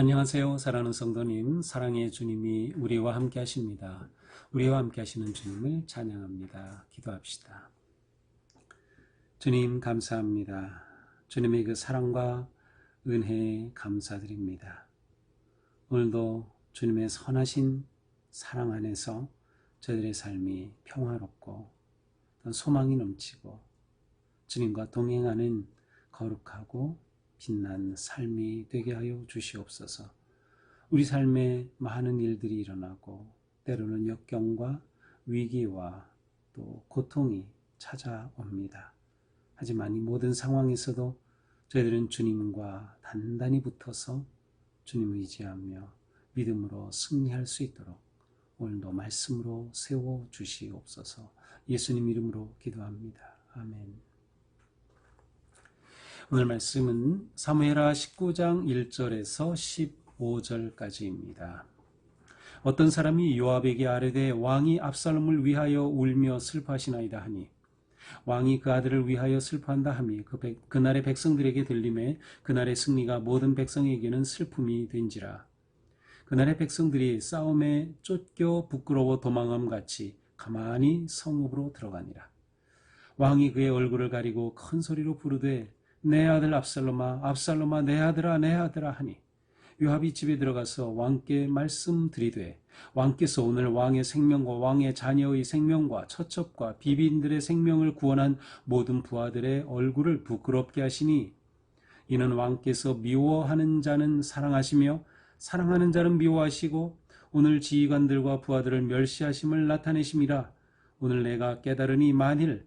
안녕하세요. 사랑하는 성도님, 사랑의 주님이 우리와 함께 하십니다. 우리와 함께 하시는 주님을 찬양합니다. 기도합시다. 주님, 감사합니다. 주님의 그 사랑과 은혜에 감사드립니다. 오늘도 주님의 선하신 사랑 안에서 저희들의 삶이 평화롭고 소망이 넘치고 주님과 동행하는 거룩하고 빛난 삶이 되게 하여 주시옵소서. 우리 삶에 많은 일들이 일어나고 때로는 역경과 위기와 또 고통이 찾아옵니다. 하지만 이 모든 상황에서도 저희들은 주님과 단단히 붙어서 주님을 의지하며 믿음으로 승리할 수 있도록 오늘도 말씀으로 세워 주시옵소서. 예수님 이름으로 기도합니다. 아멘. 오늘 말씀은 사무엘하 19장 1절에서 15절까지입니다. 어떤 사람이 요압에게 아뢰되 왕이 압살롬을 위하여 울며 슬퍼하시나이다 하니 왕이 그 아들을 위하여 슬퍼한다 하니 그 백, 그날의 백성들에게 들림에 그날의 승리가 모든 백성에게는 슬픔이 된지라 그날의 백성들이 싸움에 쫓겨 부끄러워 도망함 같이 가만히 성읍으로 들어가니라 왕이 그의 얼굴을 가리고 큰 소리로 부르되 내 아들 압살롬아 압살롬아 내 아들아 내 아들아 하니 요압이 집에 들어가서 왕께 말씀드리되 왕께서 오늘 왕의 생명과 왕의 자녀의 생명과 처첩과 비빈들의 생명을 구원한 모든 부하들의 얼굴을 부끄럽게 하시니 이는 왕께서 미워하는 자는 사랑하시며 사랑하는 자는 미워하시고 오늘 지휘관들과 부하들을 멸시하심을 나타내심이라 오늘 내가 깨달으니 만일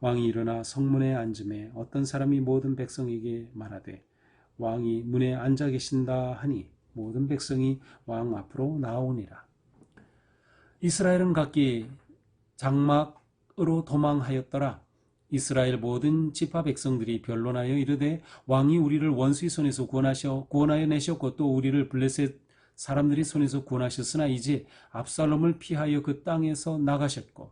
왕이 일어나 성문에 앉음에 어떤 사람이 모든 백성에게 말하되 왕이 문에 앉아 계신다 하니 모든 백성이 왕 앞으로 나오니라. 이스라엘은 각기 장막으로 도망하였더라. 이스라엘 모든 지파 백성들이 변론하여 이르되 왕이 우리를 원수의 손에서 구원하셔 구원하여 내셨고 또 우리를 블레셋 사람들이 손에서 구원하셨으나 이제 압살롬을 피하여 그 땅에서 나가셨고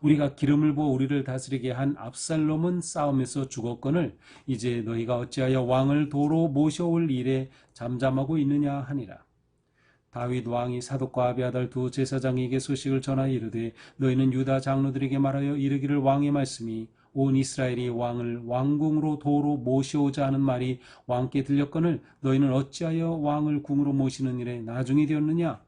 우리가 기름을 부어 우리를 다스리게 한 압살롬은 싸움에서 죽었거늘 이제 너희가 어찌하여 왕을 도로 모셔올 일에 잠잠하고 있느냐 하니라. 다윗 왕이 사독과 아비아달 두 제사장에게 소식을 전하여 이르되 너희는 유다 장로들에게 말하여 이르기를 왕의 말씀이 온 이스라엘이 왕을 왕궁으로 도로 모셔오자 하는 말이 왕께 들렸거늘 너희는 어찌하여 왕을 궁으로 모시는 일에 나중이 되었느냐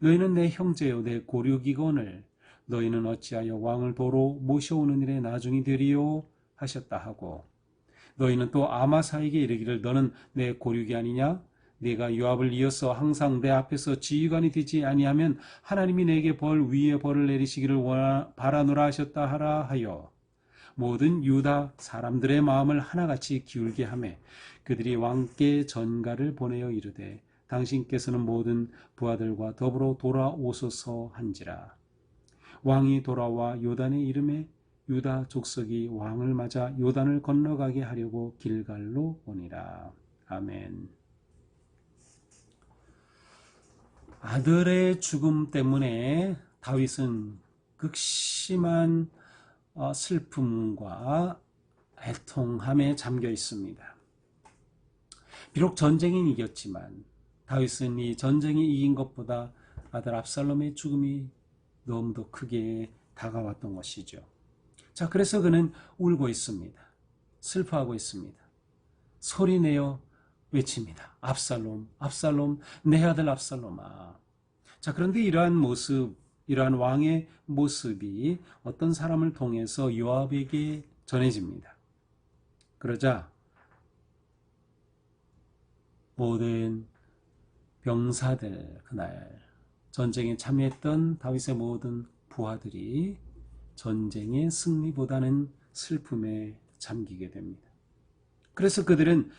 너희는 내 형제요 내 고륙이거늘 너희는 어찌하여 왕을 도로 모셔오는 일에 나중이 되리요? 하셨다 하고 너희는 또 아마사에게 이르기를 너는 내 고륙이 아니냐? 네가 요압을 이어서 항상 내 앞에서 지휘관이 되지 아니하면 하나님이 내게 벌 위에 벌을 내리시기를 바라노라 하셨다 하라 하여 모든 유다 사람들의 마음을 하나같이 기울게 하매 그들이 왕께 전가를 보내어 이르되 당신께서는 모든 부하들과 더불어 돌아오소서 한지라 왕이 돌아와 요단의 이름에 유다 족속이 왕을 맞아 요단을 건너가게 하려고 길갈로 오니라. 아멘. 아들의 죽음 때문에 다윗은 극심한 어, 슬픔과 애통함에 잠겨 있습니다. 비록 전쟁이 이겼지만 다윗은 이 전쟁이 이긴 것보다 아들 압살롬의 죽음이 너무도 크게 다가왔던 것이죠. 자, 그래서 그는 울고 있습니다. 슬퍼하고 있습니다. 소리내어 외칩니다. 압살롬, 압살롬, 내 아들 압살롬아. 자, 그런데 이러한 모습, 이러한 왕의 모습이 어떤 사람을 통해서 요압에게 전해집니다. 그러자 모든 병사들 그날 전쟁에 참여했던 다윗의 모든 부하들이 전쟁의 승리보다는 슬픔에 잠기게 됩니다. 그래서 그들은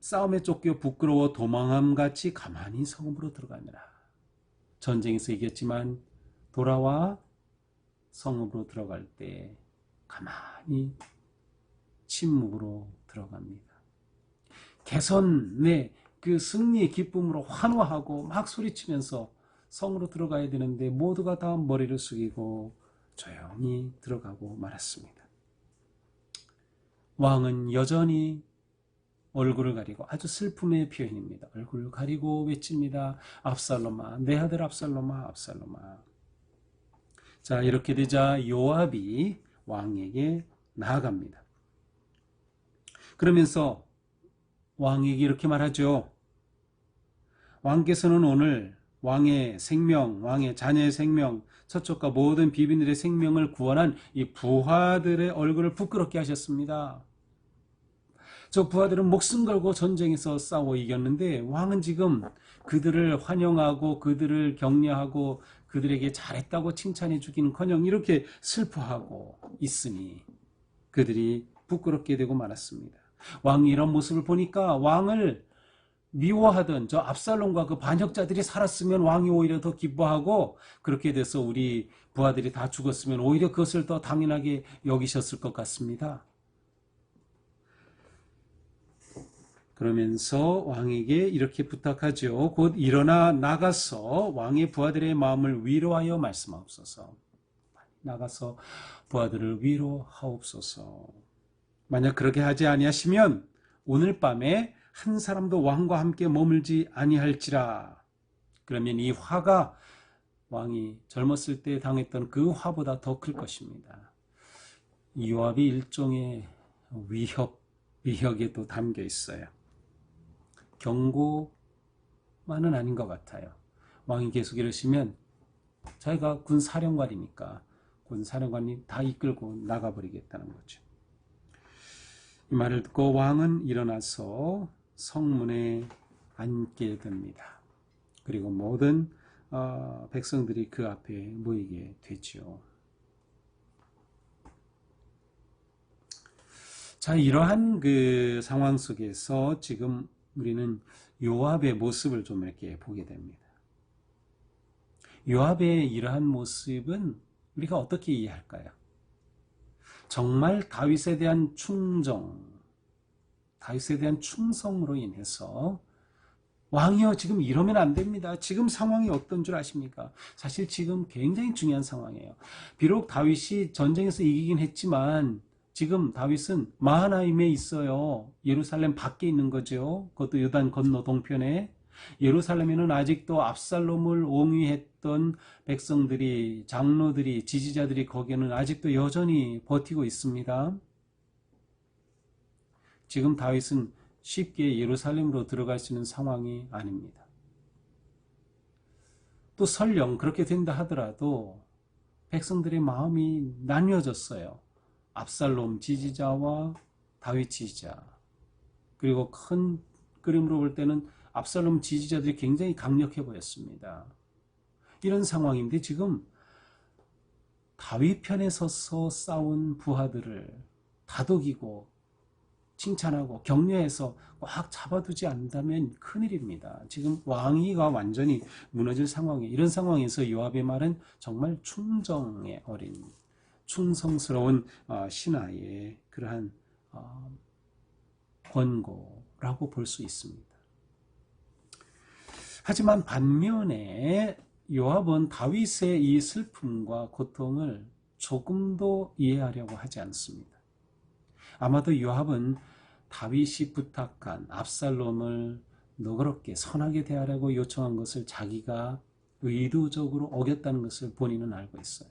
싸움에 쫓겨 부끄러워 도망함 같이 가만히 성읍으로 들어가느라. 전쟁에서 이겼지만 돌아와 성읍으로 들어갈 때 가만히 침묵으로 들어갑니다. 개선의 그 승리의 기쁨으로 환호하고 막 소리치면서 성으로 들어가야 되는데 모두가 다 머리를 숙이고 조용히 들어가고 말았습니다. 왕은 여전히 얼굴을 가리고 아주 슬픔의 표현입니다. 얼굴을 가리고 외칩니다. 압살롬아, 내 아들 압살롬아, 압살롬아. 자, 이렇게 되자 요압이 왕에게 나아갑니다. 그러면서 왕에게 이렇게 말하죠. 왕께서는 오늘 왕의 생명, 왕의 자녀의 생명, 서쪽과 모든 비빈들의 생명을 구원한 이 부하들의 얼굴을 부끄럽게 하셨습니다. 저 부하들은 목숨 걸고 전쟁에서 싸워 이겼는데 왕은 지금 그들을 환영하고 그들을 격려하고 그들에게 잘했다고 칭찬해 주기는커녕 이렇게 슬퍼하고 있으니 그들이 부끄럽게 되고 말았습니다. 왕이 이런 모습을 보니까 왕을 미워하던 저 압살롬과 그 반역자들이 살았으면 왕이 오히려 더 기뻐하고 그렇게 돼서 우리 부하들이 다 죽었으면 오히려 그것을 더 당연하게 여기셨을 것 같습니다. 그러면서 왕에게 이렇게 부탁하죠. 곧 일어나 나가서 왕의 부하들의 마음을 위로하여 말씀하옵소서. 나가서 부하들을 위로하옵소서. 만약 그렇게 하지 아니하시면 오늘 밤에 한 사람도 왕과 함께 머물지 아니할지라. 그러면 이 화가 왕이 젊었을 때 당했던 그 화보다 더 클 것입니다. 요압이 일종의 위협, 위협에도 담겨 있어요. 경고만은 아닌 것 같아요. 왕이 계속 이러시면 자기가 군 사령관이니까 군 사령관이 다 이끌고 나가버리겠다는 거죠. 이 말을 듣고 왕은 일어나서 성문에 앉게 됩니다. 그리고 모든 어, 백성들이 그 앞에 모이게 되죠. 자, 이러한 그 상황 속에서 지금 우리는 요압의 모습을 좀 이렇게 보게 됩니다. 요압의 이러한 모습은 우리가 어떻게 이해할까요? 정말 다윗에 대한 충정, 다윗에 대한 충성으로 인해서 왕이요 지금 이러면 안 됩니다. 지금 상황이 어떤 줄 아십니까? 사실 지금 굉장히 중요한 상황이에요. 비록 다윗이 전쟁에서 이기긴 했지만 지금 다윗은 마하나임에 있어요. 예루살렘 밖에 있는 거죠. 그것도 요단 건너 동편에. 예루살렘에는 아직도 압살롬을 옹위했던 백성들이, 장로들이, 지지자들이 거기에는 아직도 여전히 버티고 있습니다. 지금 다윗은 쉽게 예루살렘으로 들어갈 수 있는 상황이 아닙니다. 또 설령 그렇게 된다 하더라도 백성들의 마음이 나뉘어졌어요. 압살롬 지지자와 다윗 지지자 그리고 큰 그림으로 볼 때는 압살롬 지지자들이 굉장히 강력해 보였습니다. 이런 상황인데 지금 다윗 편에 서서 싸운 부하들을 다독이고 칭찬하고 격려해서 꽉 잡아두지 않는다면 큰일입니다. 지금 왕위가 완전히 무너질 상황에 이런 상황에서 요압의 말은 정말 충정에 어린 충성스러운 어, 신하의 그러한 어, 권고라고 볼 수 있습니다. 하지만 반면에 요압은 다윗의 이 슬픔과 고통을 조금도 이해하려고 하지 않습니다. 아마도 요압은 다윗이 부탁한 압살롬을 너그럽게 선하게 대하라고 요청한 것을 자기가 의도적으로 어겼다는 것을 본인은 알고 있어요.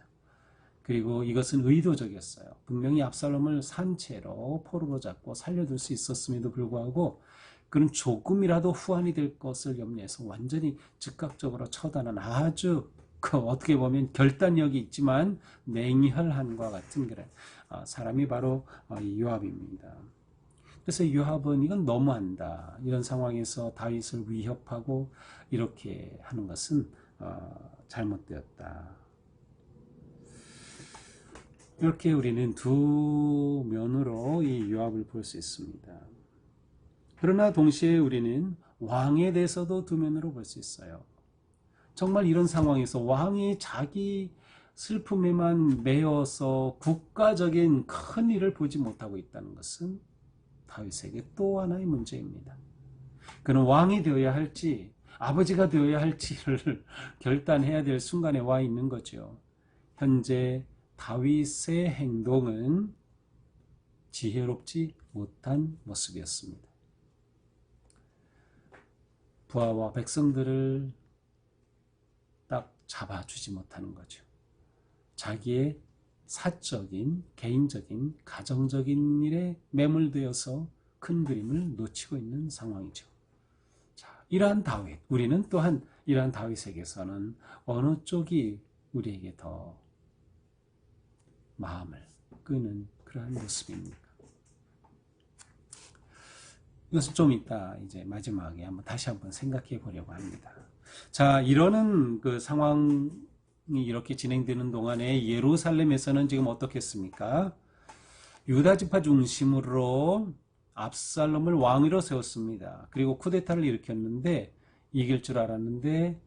그리고 이것은 의도적이었어요. 분명히 압살롬을 산채로 포로로 잡고 살려둘 수 있었음에도 불구하고 그는 조금이라도 후환이 될 것을 염려해서 완전히 즉각적으로 처단한 아주 그 어떻게 보면 결단력이 있지만 맹렬한과 같은 그런 아, 사람이 바로 어, 요압입니다. 그래서 요압은 이건 너무한다. 이런 상황에서 다윗을 위협하고 이렇게 하는 것은 어, 잘못되었다. 이렇게 우리는 두 면으로 이 요압을 볼 수 있습니다. 그러나 동시에 우리는 왕에 대해서도 두 면으로 볼 수 있어요. 정말 이런 상황에서 왕이 자기 슬픔에만 매여서 국가적인 큰 일을 보지 못하고 있다는 것은 다윗에게 또 하나의 문제입니다. 그는 왕이 되어야 할지 아버지가 되어야 할지를 결단해야 될 순간에 와 있는 거죠. 현재 다윗의 행동은 지혜롭지 못한 모습이었습니다. 부하와 백성들을 딱 잡아주지 못하는 거죠. 자기의 사적인, 개인적인, 가정적인 일에 매몰되어서 큰 그림을 놓치고 있는 상황이죠. 자, 이러한 다윗, 우리는 또한 이러한 다윗에게서는 어느 쪽이 우리에게 더 마음을 끄는 그러한 모습입니까? 이것은 좀 이따 이제 마지막에 한번 다시 한번 생각해 보려고 합니다. 자, 이러는 그 상황 이 이렇게 진행되는 동안에 예루살렘에서는 지금 어떻겠습니까? 유다 지파 중심으로 압살롬을 왕위로 세웠습니다. 그리고 쿠데타를 일으켰는데 이길 줄 알았는데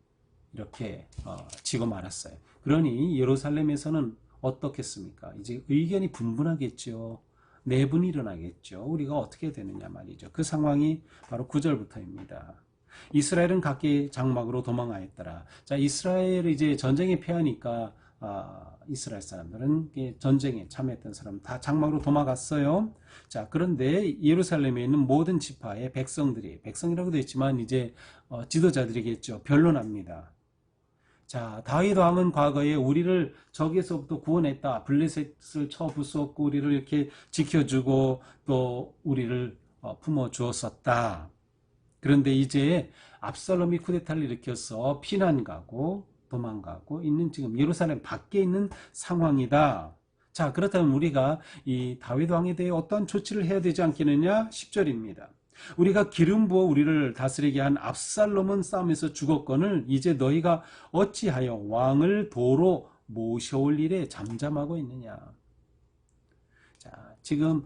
이렇게 어, 지고 말았어요. 그러니 예루살렘에서는 어떻겠습니까? 이제 의견이 분분하겠죠. 내분이 일어나겠죠. 우리가 어떻게 되느냐 말이죠. 그 상황이 바로 9절부터입니다. 이스라엘은 각기 장막으로 도망하였더라. 자, 이스라엘 이제 전쟁에 패하니까 아, 이스라엘 사람들은 전쟁에 참여했던 사람 다 장막으로 도망갔어요. 자, 그런데 예루살렘에 있는 모든 지파의 백성들이 백성이라고도 했지만 이제 어, 지도자들이겠죠. 변론합니다. 자, 다윗 왕은 과거에 우리를 적에서부터 구원했다. 블레셋을 쳐 부수었고 우리를 이렇게 지켜주고 또 우리를 어, 품어 주었었다. 그런데 이제 압살롬이 쿠데타를 일으켜서 피난 가고 도망가고 있는 지금 예루살렘 밖에 있는 상황이다. 자, 그렇다면 우리가 이 다윗 왕에 대해 어떤 조치를 해야 되지 않겠느냐? 10절입니다. 우리가 기름 부어 우리를 다스리게 한 압살롬은 싸움에서 죽었건을 이제 너희가 어찌하여 왕을 도로 모셔올 일에 잠잠하고 있느냐. 자, 지금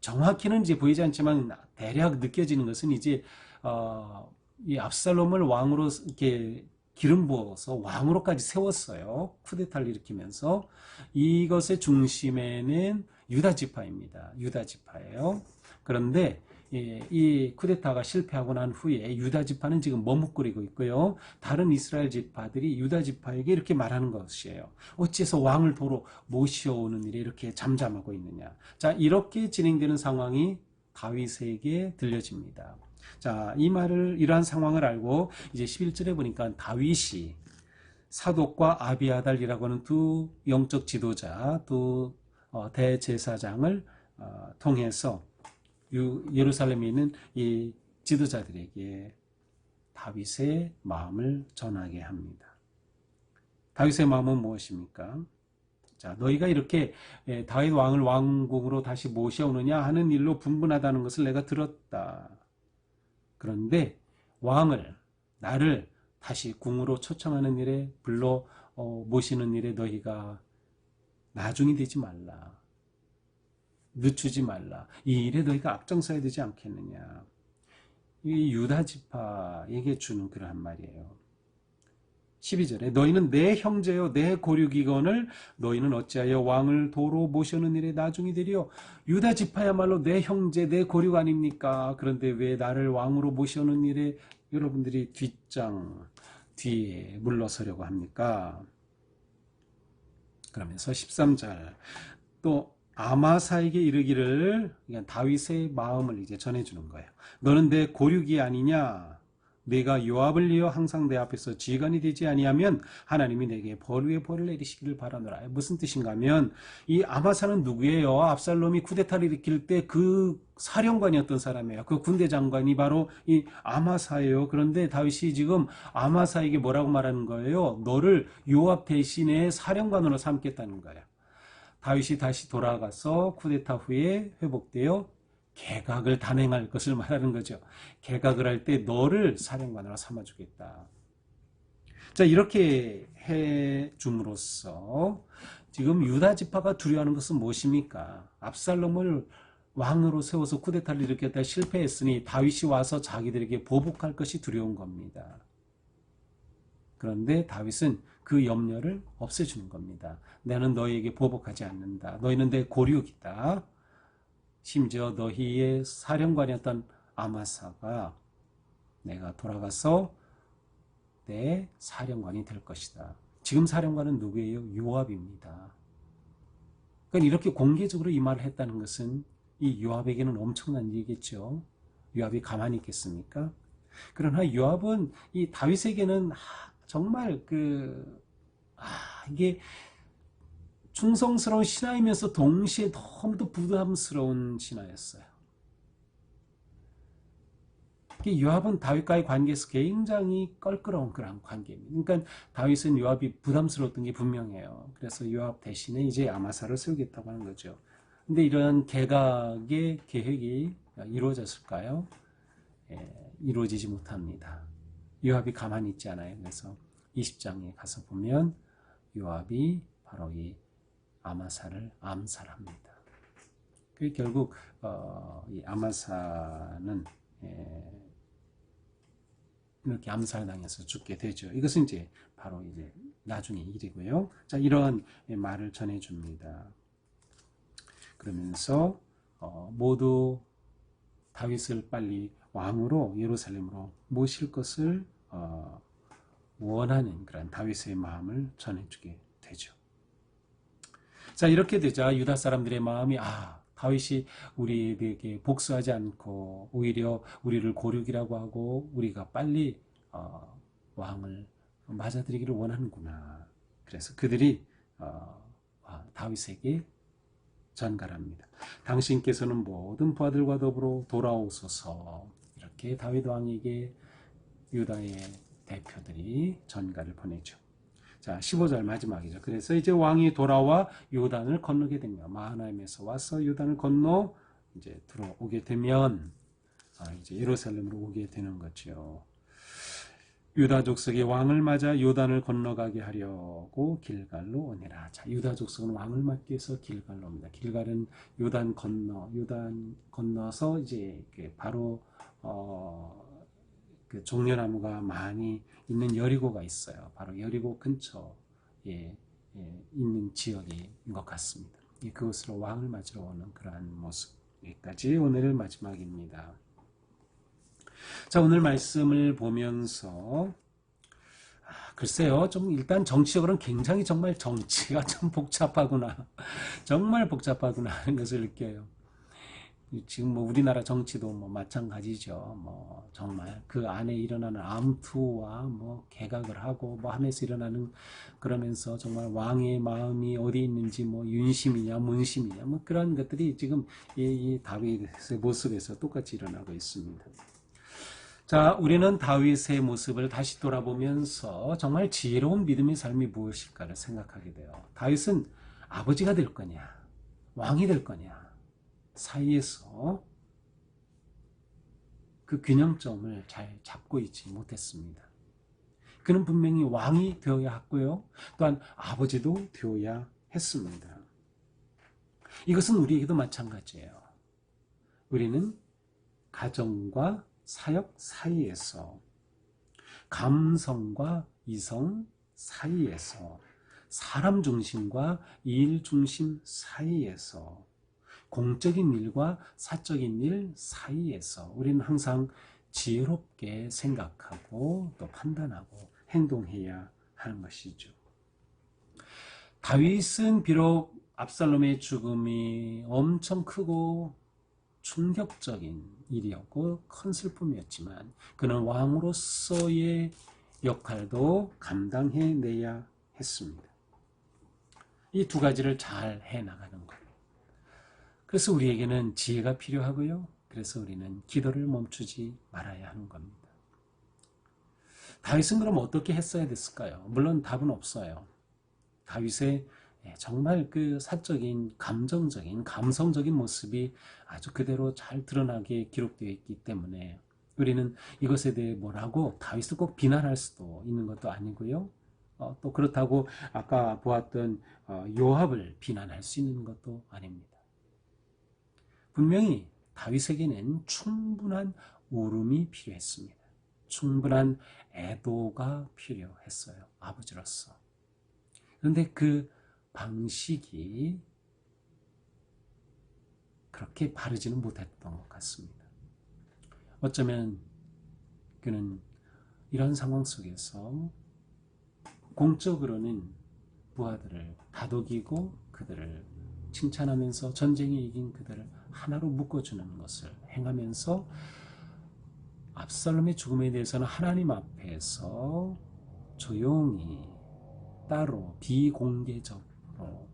정확히는 이제 보이지 않지만 대략 느껴지는 것은 이제 어, 이 압살롬을 왕으로 이렇게 기름 부어서 왕으로까지 세웠어요. 쿠데타를 일으키면서 이것의 중심에는 유다 지파입니다. 유다 지파예요. 그런데 이 쿠데타가 실패하고 난 후에 유다 지파는 지금 머뭇거리고 있고요. 다른 이스라엘 지파들이 유다 지파에게 이렇게 말하는 것이에요. 어찌해서 왕을 도로 모셔오는 일에 이렇게 잠잠하고 있느냐. 자, 이렇게 진행되는 상황이 다윗에게 들려집니다. 자, 이 말을 이러한 상황을 알고 이제 11절에 보니까 다윗이 사독과 아비아달이라고 하는 두 영적 지도자, 두 어, 대제사장을 어, 통해서 예루살렘에 있는 이 지도자들에게 다윗의 마음을 전하게 합니다. 다윗의 마음은 무엇입니까? 자, 너희가 이렇게 다윗 왕을 왕궁으로 다시 모셔오느냐 하는 일로 분분하다는 것을 내가 들었다. 그런데 왕을 나를 다시 궁으로 초청하는 일에 불러 어, 모시는 일에 너희가 나중이 되지 말라. 늦추지 말라. 이 일에 너희가 앞장서야 되지 않겠느냐. 이 유다 지파에게 주는 그러한 말이에요. 12절에 너희는 내 형제요 내 고류기건을 너희는 어찌하여 왕을 도로 모셔는 일에 나중이 되리요 유다 지파야말로 내 형제 내 고류가 아닙니까 그런데 왜 나를 왕으로 모셔는 일에 여러분들이 뒷장 뒤에 물러서려고 합니까 그러면서 13절 또 아마사에게 이르기를 다윗의 마음을 이제 전해주는 거예요. 너는 내 고륙이 아니냐? 내가 요압을 이어 항상 내 앞에서 지휘관이 되지 아니하면 하나님이 내게 벌 위에 벌을 내리시기를 바라노라. 무슨 뜻인가 하면 이 아마사는 누구예요? 압살롬이 쿠데타를 일으킬 때 그 사령관이었던 사람이에요. 그 군대 장관이 바로 이 아마사예요. 그런데 다윗이 지금 아마사에게 뭐라고 말하는 거예요? 너를 요압 대신에 사령관으로 삼겠다는 거예요. 다윗이 다시 돌아가서 쿠데타 후에 회복되어 개각을 단행할 것을 말하는 거죠. 개각을 할 때 너를 사령관으로 삼아주겠다. 자 이렇게 해 줌으로써 지금 유다 지파가 두려워하는 것은 무엇입니까? 압살롬을 왕으로 세워서 쿠데타를 일으켰다 실패했으니 다윗이 와서 자기들에게 보복할 것이 두려운 겁니다. 그런데 다윗은 그 염려를 없애주는 겁니다. 나는 너희에게 보복하지 않는다. 너희는 내 고륙이다. 심지어 너희의 사령관이었던 아마사가 내가 돌아가서 내 사령관이 될 것이다. 지금 사령관은 누구예요? 요압입니다. 그러니까 이렇게 공개적으로 이 말을 했다는 것은 이 요압에게는 엄청난 일이겠죠. 요압이 가만히 있겠습니까? 그러나 요압은 이 다윗에게는 정말 그 아, 이게 충성스러운 신하이면서 동시에 너무도 부담스러운 신하였어요. 요압은 다윗과의 관계에서 굉장히 껄끄러운 그런 관계입니다. 그러니까 다윗은 요압이 부담스러웠던 게 분명해요. 그래서 요압 대신에 이제 아마사를 세우겠다고 하는 거죠. 근데 이런 개각의 계획이 이루어졌을까요? 예, 이루어지지 못합니다. 요압이 가만히 있지 않아요. 그래서 20장에 가서 보면 요압이 바로 이 아마사를 암살합니다. 그 결국 어, 이 아마사는 예, 이렇게 암살당해서 죽게 되죠. 이것은 이제 바로 이제 나중의 일이고요. 자, 이런 말을 전해줍니다. 그러면서 어, 모두 다윗을 빨리 왕으로 예루살렘으로 모실 것을 어, 원하는 그런 다윗의 마음을 전해주게 되죠. 자 이렇게 되자 유다 사람들의 마음이 아 다윗이 우리에게 복수하지 않고 오히려 우리를 고륙이라고 하고 우리가 빨리 어, 왕을 맞아들이기를 원하는구나. 그래서 그들이 어, 다윗에게 전갈합니다. 당신께서는 모든 부하들과 더불어 돌아오소서 이렇게 다윗 왕에게 유다의 대표들이 전가를 보내죠. 자, 15절 마지막이죠. 그래서 이제 왕이 돌아와 요단을 건너게 됩니다. 마하나임에서 와서 요단을 건너 이제 들어오게 되면 아, 이제 예루살렘으로 오게 되는 거죠. 유다 족속이 왕을 맞아 요단을 건너가게 하려고 길갈로 오니라. 자, 유다 족속은 왕을 맞기 위해서 길갈로 옵니다. 길갈은 요단 건너, 요단 건너서 이제 바로 어, 그 종려나무가 많이 있는 여리고가 있어요. 바로 여리고 근처에 예, 있는 지역인 것 같습니다. 그것으로 왕을 맞으러 오는 그러한 모습까지 오늘 마지막입니다. 자, 오늘 말씀을 보면서 아, 글쎄요, 좀 일단 정치적으로는 굉장히 정말 정치가 좀 복잡하구나. 정말 복잡하구나 하는 것을 느껴요. 지금 뭐 우리나라 정치도 뭐 마찬가지죠. 뭐 정말 그 안에 일어나는 암투와 뭐 개각을 하고 뭐 하면서 일어나는 그러면서 정말 왕의 마음이 어디 있는지 뭐 윤심이냐 문심이냐 뭐 그런 것들이 지금 이, 이 다윗의 모습에서 똑같이 일어나고 있습니다. 자, 우리는 다윗의 모습을 다시 돌아보면서 정말 지혜로운 믿음의 삶이 무엇일까를 생각하게 돼요. 다윗은 아버지가 될 거냐, 왕이 될 거냐, 사이에서 그 균형점을 잘 잡고 있지 못했습니다. 그는 분명히 왕이 되어야 했고요. 또한 아버지도 되어야 했습니다. 이것은 우리에게도 마찬가지예요. 우리는 가정과 사역 사이에서 감성과 이성 사이에서 사람 중심과 일 중심 사이에서 공적인 일과 사적인 일 사이에서 우리는 항상 지혜롭게 생각하고 또 판단하고 행동해야 하는 것이죠. 다윗은 비록 압살롬의 죽음이 엄청 크고 충격적인 일이었고 큰 슬픔이었지만 그는 왕으로서의 역할도 감당해내야 했습니다. 이 두 가지를 잘 해나가는 것. 그래서 우리에게는 지혜가 필요하고요. 그래서 우리는 기도를 멈추지 말아야 하는 겁니다. 다윗은 그럼 어떻게 했어야 됐을까요? 물론 답은 없어요. 다윗의 정말 그 사적인, 감정적인, 감성적인 모습이 아주 그대로 잘 드러나게 기록되어 있기 때문에 우리는 이것에 대해 뭐라고 다윗을 꼭 비난할 수도 있는 것도 아니고요. 어, 또 그렇다고 아까 보았던 어, 요압을 비난할 수 있는 것도 아닙니다. 분명히 다윗에게는 충분한 울음이 필요했습니다. 충분한 애도가 필요했어요. 아버지로서. 그런데 그 방식이 그렇게 바르지는 못했던 것 같습니다. 어쩌면 그는 이런 상황 속에서 공적으로는 부하들을 다독이고 그들을 칭찬하면서 전쟁에 이긴 그들을 하나로 묶어주는 것을 행하면서 압살롬의 죽음에 대해서는 하나님 앞에서 조용히 따로 비공개적으로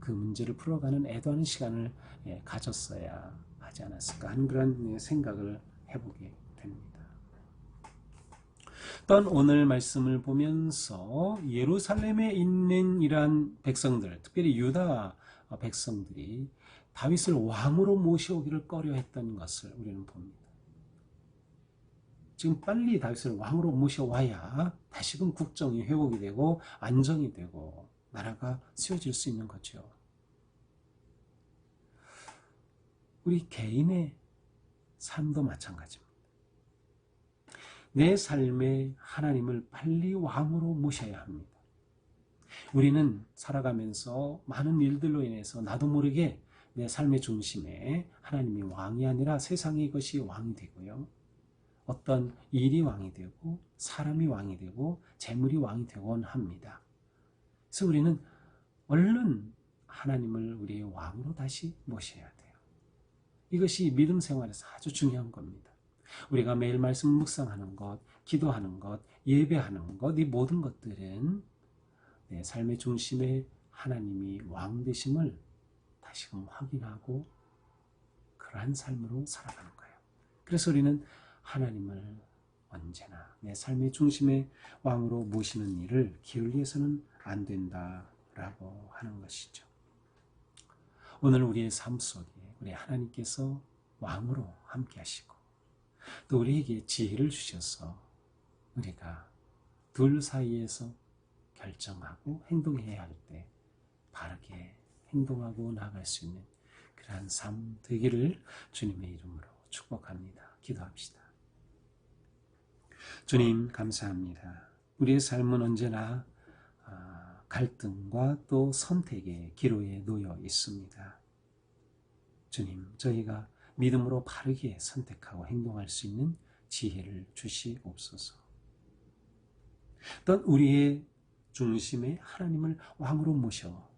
그 문제를 풀어가는 애도하는 시간을 예, 가졌어야 하지 않았을까 하는 그런 예, 생각을 해보게 됩니다. 또한 오늘 말씀을 보면서 예루살렘에 있는 이러한 백성들, 특별히 유다 백성들이 다윗을 왕으로 모셔오기를 꺼려했던 것을 우리는 봅니다. 지금 빨리 다윗을 왕으로 모셔와야 다시금 국정이 회복이 되고 안정이 되고 나라가 세워질 수 있는 거죠. 우리 개인의 삶도 마찬가지입니다. 내 삶에 하나님을 빨리 왕으로 모셔야 합니다. 우리는 살아가면서 많은 일들로 인해서 나도 모르게 내 삶의 중심에 하나님이 왕이 아니라 세상의 것이 왕이 되고요. 어떤 일이 왕이 되고 사람이 왕이 되고 재물이 왕이 되곤 합니다. 그래서 우리는 얼른 하나님을 우리의 왕으로 다시 모셔야 돼요. 이것이 믿음 생활에서 아주 중요한 겁니다. 우리가 매일 말씀 묵상하는 것, 기도하는 것, 예배하는 것, 이 모든 것들은 내 삶의 중심에 하나님이 왕 되심을 다시금 확인하고 그러한 삶으로 살아가는 거예요. 그래서 우리는 하나님을 언제나 내 삶의 중심에 왕으로 모시는 일을 기울여서는 안 된다라고 하는 것이죠. 오늘 우리의 삶 속에 우리 하나님께서 왕으로 함께 하시고 또 우리에게 지혜를 주셔서 우리가 둘 사이에서 결정하고 행동해야 할 때 바르게 행동하고 나아갈 수 있는 그러한 삶 되기를 주님의 이름으로 축복합니다. 기도합시다. 주님 감사합니다. 우리의 삶은 언제나 아, 갈등과 또 선택의 기로에 놓여 있습니다. 주님, 저희가 믿음으로 바르게 선택하고 행동할 수 있는 지혜를 주시옵소서. 또 우리의 중심에 하나님을 왕으로 모셔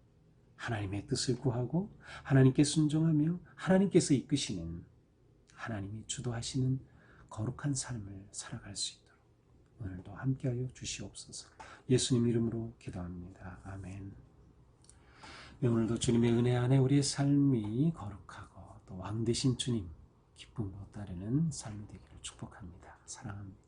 하나님의 뜻을 구하고 하나님께 순종하며 하나님께서 이끄시는 하나님이 주도하시는 거룩한 삶을 살아갈 수 있도록 오늘도 함께하여 주시옵소서. 예수님 이름으로 기도합니다. 아멘. 네, 오늘도 주님의 은혜 안에 우리의 삶이 거룩하고 또 왕 되신 주님 기쁨으로 따르는 삶이 되기를 축복합니다. 사랑합니다.